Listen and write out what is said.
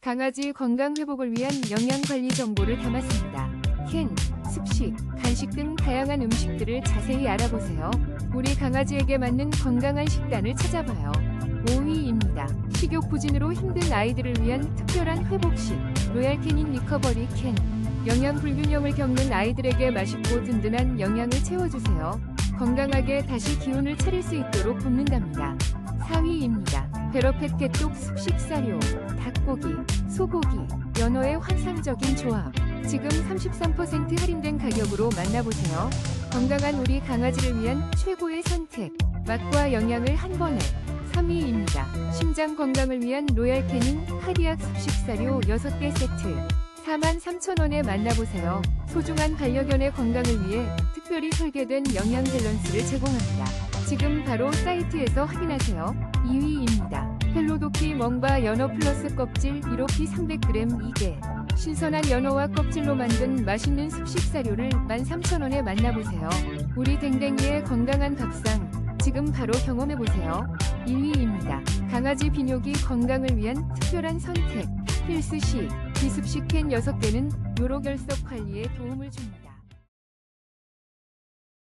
강아지 건강 회복을 위한 영양 관리 정보를 담았습니다. 캔, 습식, 간식 등 다양한 음식들을 자세히 알아보세요. 우리 강아지에게 맞는 건강한 식단을 찾아봐요. 5위입니다. 식욕 부진으로 힘든 아이들을 위한 특별한 회복식 로얄 캐닌 리커버리 캔. 영양 불균형을 겪는 아이들에게 맛있고 든든한 영양을 채워주세요. 건강하게 다시 기운을 차릴 수 있도록 돕는답니다. 4위입니다. 베러펫 개똑 습식 사료, 닭고기, 소고기, 연어의 환상적인 조합. 지금 33% 할인된 가격으로 만나보세요. 건강한 우리 강아지를 위한 최고의 선택. 맛과 영양을 한 번에. 3위입니다. 심장 건강을 위한 로얄 캐닌 카디악 습식 사료 6개 세트. 43,000원에 만나보세요. 소중한 반려견의 건강을 위해 특별히 설계된 영양 밸런스를 제공합니다. 지금 바로 사이트에서 확인하세요. 2위입니다. 헬로도키 멍바 연어 플러스 껍질 1호피 300g 2개. 신선한 연어와 껍질로 만든 맛있는 습식 사료를 13,000원에 만나보세요. 우리 댕댕이의 건강한 밥상. 지금 바로 경험해보세요. 1위입니다. 강아지 비뇨기 건강을 위한 특별한 선택. 필스시, 비습식 캔 6개는 요로 결석 관리에 도움을 줍니다.